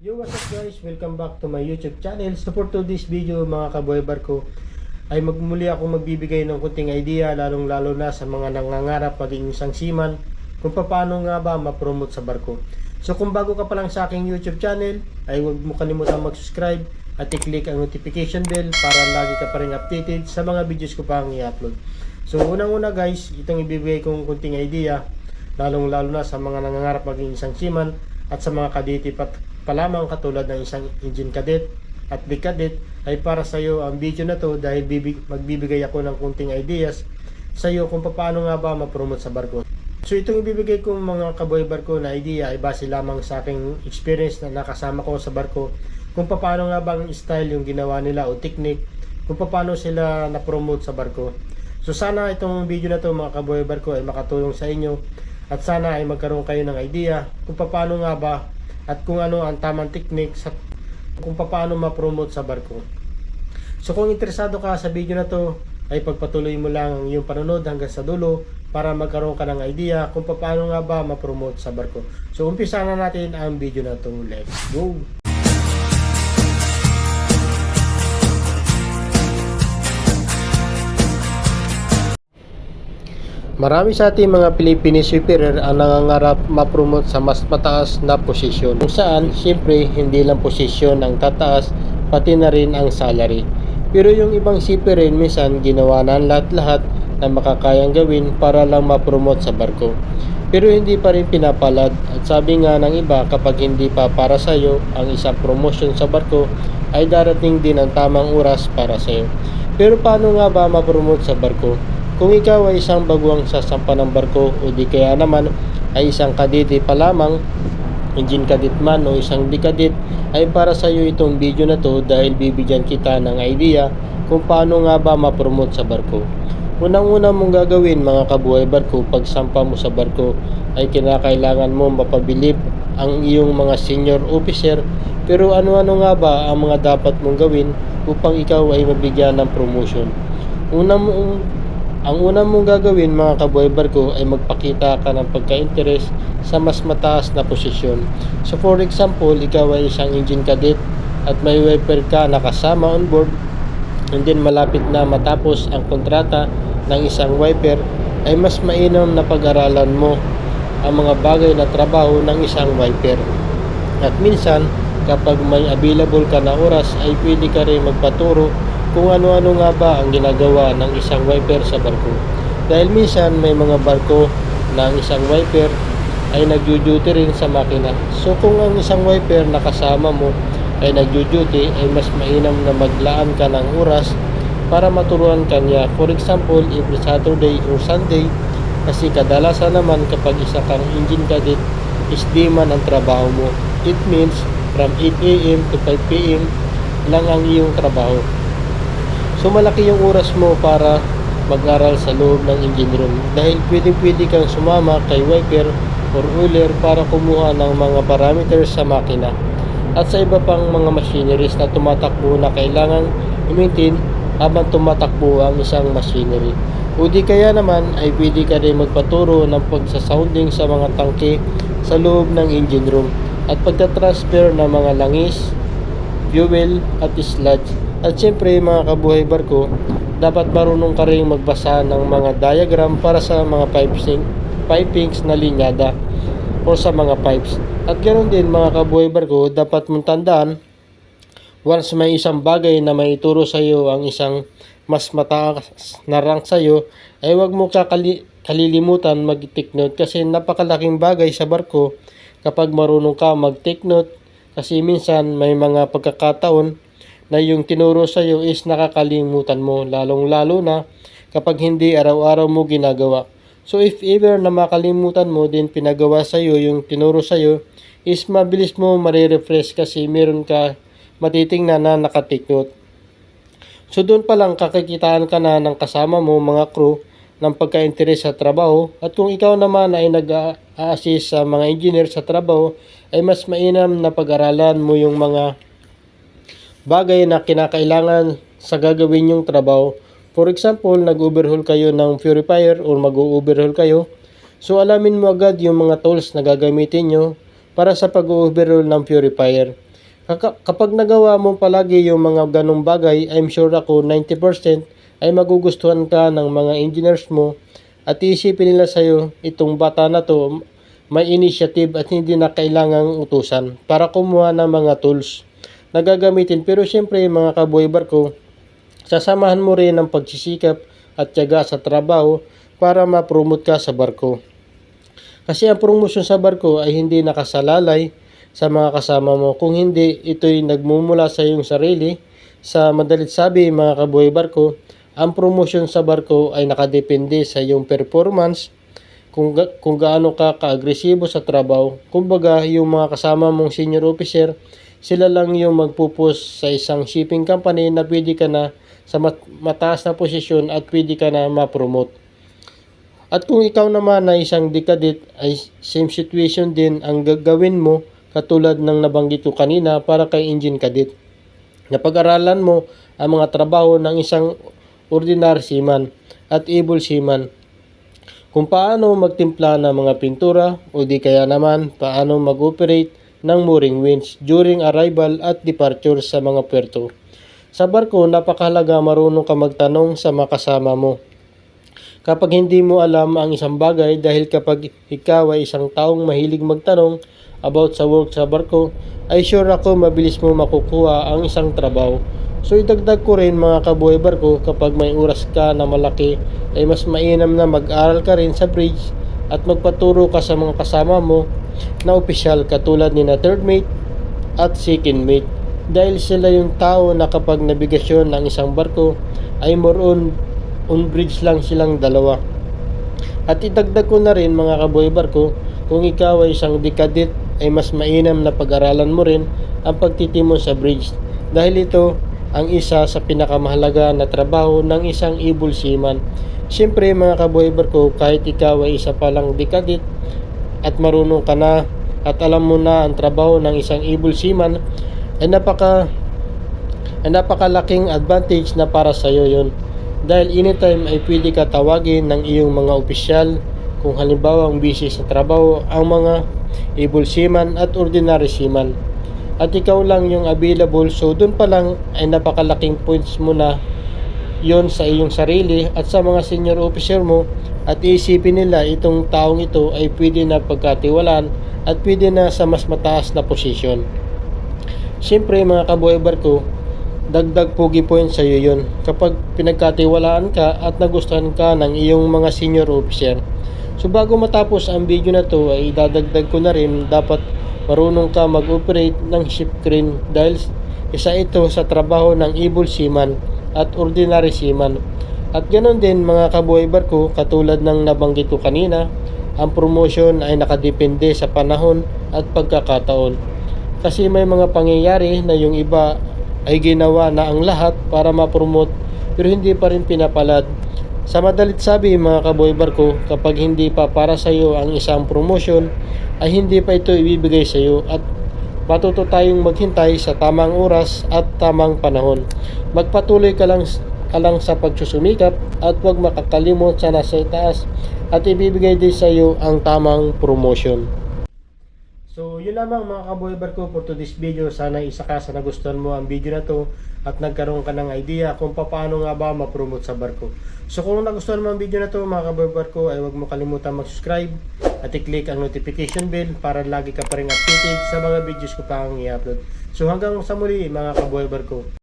Yo, what's up guys? Welcome back to my YouTube channel. So for today's video mga kaboy barko ay magmuli ako magbibigay ng kunting idea lalong lalo na sa mga nangangarap maging isang seaman kung paano nga ba ma-promote sa barko. So kung bago ka pa lang sa aking YouTube channel ay huwag mo kalimutan mag-subscribe at i-click ang notification bell para lagi ka pa rin updated sa mga videos ko pang i-upload. So unang-una guys, itong ibibigay kong kunting idea lalong lalo na sa mga nangangarap maging isang seaman at sa mga kadete pa, pa lamang katulad ng isang engine cadet at big cadet ay para sa iyo ang video na to dahil bibig, magbibigay ako ng kunting ideas sa iyo kung paano nga ba ma-promote sa barko. So itong ibibigay kong mga kaboy barko na idea ay base lamang sa aking experience na nakasama ko sa barko kung paano nga bang style yung ginawa nila o technique kung paano sila na-promote sa barko. So sana itong video na to mga kaboy barko ay makatulong sa inyo at sana ay magkaroon kayo ng idea kung paano nga ba at kung ano ang tamang technique sa kung paano ma-promote sa barko. So kung interesado ka sa video na to, ay pagpatuloy mo lang ang iyong panonood hanggang sa dulo para magkaroon ka ng idea kung paano nga ba ma-promote sa barko. So umpisa na natin ang video na to. Let's go! Marami sa ating mga Filipino sweeper ang nangangarap ma-promote sa mas mataas na posisyon. Kung saan, siyempre, hindi lang posisyon ang tataas, pati na rin ang salary. Pero yung ibang sipirin minsan ginawa na lahat-lahat na makakayang gawin para lang ma-promote sa barko. Pero hindi pa rin pinapalad at sabi nga ng iba kapag hindi pa para sa iyo ang isang promotion sa barko ay darating din ang tamang oras para sa iyo. Pero paano nga ba ma-promote sa barko? Kung ikaw ay isang baguang sasampa ng barko o di kaya naman ay isang kadete pa lamang, engine cadet man o isang dikadit, ay para sa iyo itong video na to dahil bibigyan kita ng idea kung paano nga ba ma-promote sa barko. Unang-una mong gagawin mga kabuhay barko pag sampa mo sa barko ay kinakailangan mo mapabilib ang iyong mga senior officer pero ano-ano nga ba ang mga dapat mong gawin upang ikaw ay mabigyan ng promotion. Una ang una mong gagawin mga kabuhay barko ay magpakita ka ng pagka-interes sa mas mataas na posisyon. So for example, ikaw ay isang engine cadet at may wiper ka nakasama on board and then malapit na matapos ang kontrata ng isang wiper ay mas mainam na pag-aralan mo ang mga bagay na trabaho ng isang wiper. At minsan, kapag may available ka na oras ay pwede ka rin magpaturo kung ano-ano nga ba ang ginagawa ng isang wiper sa barko. Dahil minsan may mga barko na ang isang wiper ay nagjo-duty rin sa makina. So kung ang isang wiper na kasama mo ay nagjo-duty ay mas mainam na maglaan ka ng oras para maturuan kanya. For example, every Saturday or Sunday kasi kadalasan naman kapag isa kang engine cadet is di man ang trabaho mo. It means from 8 a.m. to 5 p.m. lang ang iyong trabaho. So malaki yung oras mo para mag-aral sa loob ng engine room dahil pwedeng pwede kang sumama kay wiper or oiler para kumuha ng mga parameters sa makina at sa iba pang mga machineries na tumatakbo na kailangang i-maintain habang tumatakbo ang isang machinery. O di kaya naman ay pwede ka rin magpaturo ng pagsasounding sa mga tangke sa loob ng engine room at pagtatransfer ng mga langis, fuel at sludge. At syempre mga kabuhay barko, dapat marunong ka rin magbasa ng mga diagram para sa mga piping, pipings na linyada o sa mga pipes. At ganoon din mga kabuhay barko, dapat mong tandaan once may isang bagay na maituro sa iyo ang isang mas mataas na rank sa iyo, ay huwag mo kakali, kalilimutan mag-take note kasi napakalaking bagay sa barko kapag marunong ka mag-take note kasi minsan may mga pagkakataon na yung tinuro sa iyo is nakakalimutan mo lalong lalo na kapag hindi araw-araw mo ginagawa. So if ever na makalimutan mo din pinagawa sa iyo yung tinuro sa iyo is mabilis mo marirefresh kasi meron ka matitingnan na nakatake note. So doon pa lang kakikitaan ka na ng kasama mo mga crew ng pagka-interes sa trabaho at kung ikaw naman ay nag-a-assist sa mga engineer sa trabaho ay mas mainam na pag-aralan mo yung mga bagay na kinakailangan sa gagawin yung trabaho. For example, nag-overhaul kayo ng purifier or mag-overhaul kayo. So alamin mo agad yung mga tools na gagamitin nyo para sa pag-overhaul ng purifier. Kapag nagawa mo palagi yung mga ganong bagay, I'm sure ako 90% ay magugustuhan ka ng mga engineers mo at iisipin nila sa'yo itong bata na to may initiative at hindi na kailangang utusan para kumuha ng mga tools na gagamitin. Pero syempre mga kaboy barko, sasamahan mo rin ang pagsisikap at tiyaga sa trabaho para ma-promote ka sa barko. Kasi ang promosyon sa barko ay hindi nakasalalay sa mga kasama mo. Kung hindi, ito'y nagmumula sa iyong sarili. Sa madalit sabi, mga kabuhay barko, ang promosyon sa barko ay nakadepende sa iyong performance, kung, ga- kung gaano ka kaagresibo sa trabaho. Kumbaga, yung mga kasama mong senior officer, sila lang yung magpupus sa isang shipping company na pwede ka na sa mat- mataas na posisyon at pwede ka na ma-promote. At kung ikaw naman na isang dekadit ay same situation din ang gagawin mo katulad ng nabanggit ko kanina para kay engine cadet. Napag-aralan mo ang mga trabaho ng isang ordinary seaman at able seaman. Kung paano magtimpla ng mga pintura o di kaya naman paano mag-operate ng mooring winch during arrival at departure sa mga puerto. Sa barko, napakahalaga marunong ka magtanong sa mga kasama mo kapag hindi mo alam ang isang bagay dahil kapag ikaw ay isang taong mahilig magtanong about sa work sa barko, ay sure ako mabilis mo makukuha ang isang trabaho. So idagdag ko rin mga kabuhay barko kapag may oras ka na malaki ay mas mainam na mag-aral ka rin sa bridge at magpaturo ka sa mga kasama mo na opisyal katulad ni na third mate at second mate dahil sila yung tao na kapag nabigasyon ng isang barko ay more on on bridge lang silang dalawa. At idagdag ko na rin mga kaboy barko, kung ikaw ay isang dekadit ay mas mainam na pag-aralan mo rin ang pagtitimon sa bridge dahil ito ang isa sa pinakamahalaga na trabaho ng isang able seaman. Siyempre mga kaboy barko, kahit ikaw ay isa palang dekadit at marunong ka na at alam mo na ang trabaho ng isang able seaman ay napaka ay napakalaking advantage na para sa iyo yon. Dahil anytime ay pwede ka tawagin ng iyong mga opisyal kung halimbawa ang busy sa trabaho ang mga able seaman at ordinary seaman. At ikaw lang yung available so doon pa lang ay napakalaking points mo na yon sa iyong sarili at sa mga senior officer mo at iisipin nila itong taong ito ay pwede na pagkatiwalaan at pwede na sa mas mataas na posisyon. Siyempre mga kabuhay barko, dagdag pogi point sa iyo yun kapag pinagkatiwalaan ka at nagustuhan ka ng iyong mga senior officer. So bago matapos ang video na to ay idadagdag ko na rin dapat marunong ka mag-operate ng ship crane dahil isa ito sa trabaho ng able seaman at ordinary seaman. At ganoon din mga kabuhay barko katulad ng nabanggit ko kanina, ang promotion ay nakadepende sa panahon at pagkakataon. Kasi may mga pangyayari na yung iba ay ginawa na ang lahat para ma-promote pero hindi pa rin pinapalad. Sa madalit sabi mga kaboy barko, kapag hindi pa para sa iyo ang isang promotion, ay hindi pa ito ibibigay sa iyo at matuto tayong maghintay sa tamang oras at tamang panahon. Magpatuloy ka lang, ka lang sa pagsusumikap at huwag makakalimot sa nasa itaas at ibibigay din sa iyo ang tamang promotion. So, yun lamang mga kaboy barko for today's video. Sana isa ka sa nagustuhan mo ang video na to at nagkaroon ka ng idea kung paano nga ba ma-promote sa barko. So, kung nagustuhan mo ang video na to mga kaboy barko ay huwag mo kalimutan mag-subscribe at i-click ang notification bell para lagi ka pa rin updated sa mga videos ko pa ang i-upload. So, hanggang sa muli mga kaboy barko.